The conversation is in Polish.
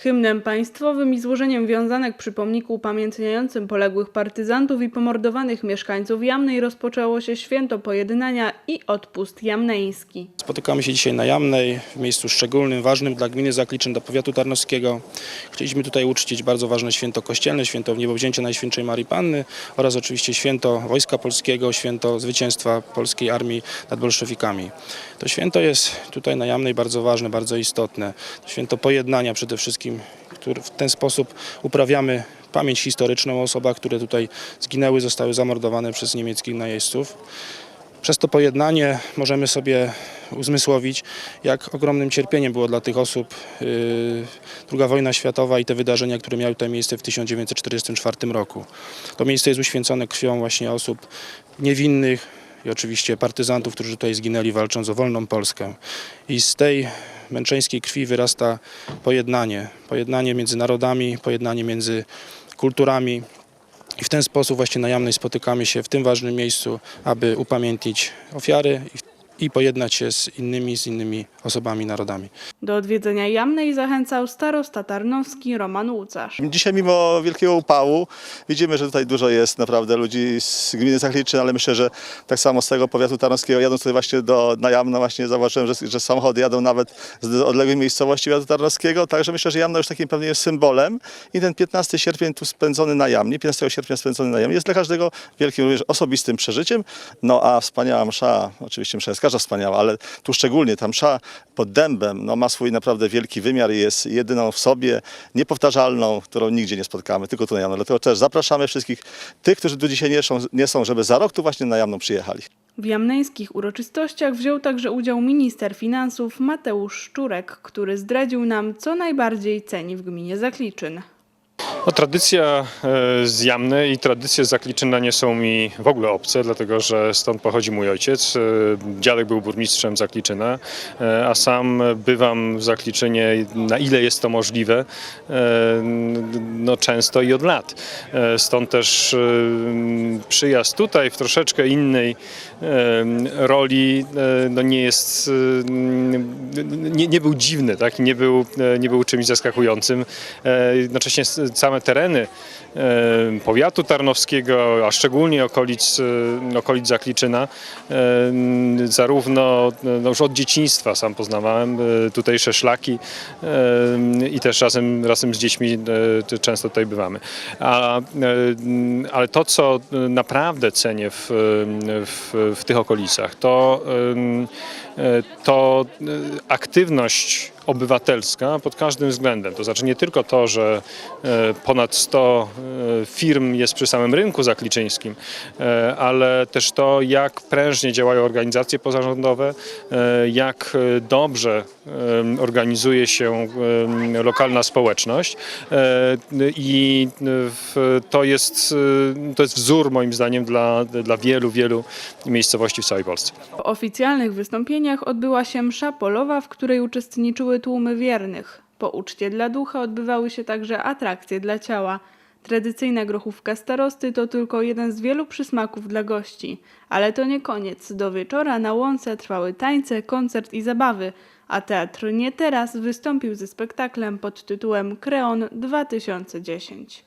Hymnem państwowym i złożeniem wiązanek przy pomniku upamiętniającym poległych partyzantów i pomordowanych mieszkańców Jamnej rozpoczęło się święto pojednania i odpust jamneński. Spotykamy się dzisiaj na Jamnej, w miejscu szczególnym, ważnym dla gminy Zakliczyn, dla powiatu tarnowskiego. Chcieliśmy tutaj uczcić bardzo ważne święto kościelne, święto Niebowzięcia Najświętszej Marii Panny oraz oczywiście święto Wojska Polskiego, święto zwycięstwa polskiej armii nad bolszewikami. To święto jest tutaj na Jamnej bardzo ważne, bardzo istotne. To święto pojednania przede wszystkim, który w ten sposób uprawiamy pamięć historyczną o osobach, które tutaj zginęły, zostały zamordowane przez niemieckich najeźdźców. Przez to pojednanie możemy sobie uzmysłowić, jak ogromnym cierpieniem było dla tych osób yy, II wojna światowa i te wydarzenia, które miały tutaj miejsce w 1944 roku. To miejsce jest uświęcone krwią właśnie osób niewinnych i oczywiście partyzantów, którzy tutaj zginęli walcząc o wolną Polskę. I z tej męczeńskiej krwi wyrasta pojednanie. Pojednanie między narodami, pojednanie między kulturami. I w ten sposób właśnie na Jamnej spotykamy się w tym ważnym miejscu, aby upamiętnić ofiary i, pojednać się z innymi, z innymi osobami, narodami. Do odwiedzenia Jamnej zachęcał starosta tarnowski Roman Łucarz. Dzisiaj mimo wielkiego upału widzimy, że tutaj dużo jest naprawdę ludzi z gminy Zachliczyn, ale myślę, że tak samo z tego powiatu tarnowskiego jadąc tutaj właśnie do na Jamno właśnie zauważyłem, że, że samochody jadą nawet z odległych miejscowości powiatu tarnowskiego, także myślę, że Jamno już takim pewnym jest symbolem i ten 15 sierpień tu spędzony na Jamnie, 15 sierpnia spędzony na Jamnie jest dla każdego wielkim również osobistym przeżyciem, no a wspaniała msza, oczywiście msza jest każda wspaniała, ale tu szczególnie ta msza pod dębem no, ma swój naprawdę wielki wymiar i jest jedyną w sobie, niepowtarzalną, którą nigdzie nie spotkamy, tylko tu na Jamno. Dlatego też zapraszamy wszystkich tych, którzy tu dzisiaj nie są, nie są żeby za rok tu właśnie na Jamną przyjechali. W jamneńskich uroczystościach wziął także udział minister finansów Mateusz Szczurek, który zdradził nam, co najbardziej ceni w gminie Zakliczyn. No, tradycja e, z Jamny i tradycje z Zakliczyna nie są mi w ogóle obce, dlatego że stąd pochodzi mój ojciec. E, Dziadek był burmistrzem Zakliczyna, e, a sam bywam w Zakliczynie na ile jest to możliwe, no często i od lat. Stąd też przyjazd tutaj w troszeczkę innej roli no nie jest, nie, nie był dziwny, tak? nie, był, nie był czymś zaskakującym. Jednocześnie s- same tereny e, powiatu tarnowskiego, a szczególnie okolic, e, okolic Zakliczyna, e, zarówno no już od dzieciństwa sam poznawałem tutejsze szlaki i też razem, razem z dziećmi często tutaj bywamy. A, ale to, co naprawdę cenię w, w, w tych okolicach, to, to aktywność obywatelska pod każdym względem. To znaczy nie tylko to, że e, ponad 100 e, firm jest przy samym rynku zakliczyńskim, e, ale też to, jak prężnie działają organizacje pozarządowe, jak dobrze organizuje się lokalna społeczność i w- to jest, to jest wzór moim zdaniem dla, dla wielu, wielu miejscowości w całej Polsce. Po oficjalnych wystąpieniach odbyła się msza polowa, w której uczestniczyły tłumy wiernych. Po uczcie dla ducha odbywały się także atrakcje dla ciała. Tradycyjna grochówka starosty to tylko jeden z wielu przysmaków dla gości. Ale to nie koniec. Do wieczora na łące trwały tańce, koncert i zabawy, a teatr Nie Teraz wystąpił ze spektaklem pod tytułem Kreon 2010.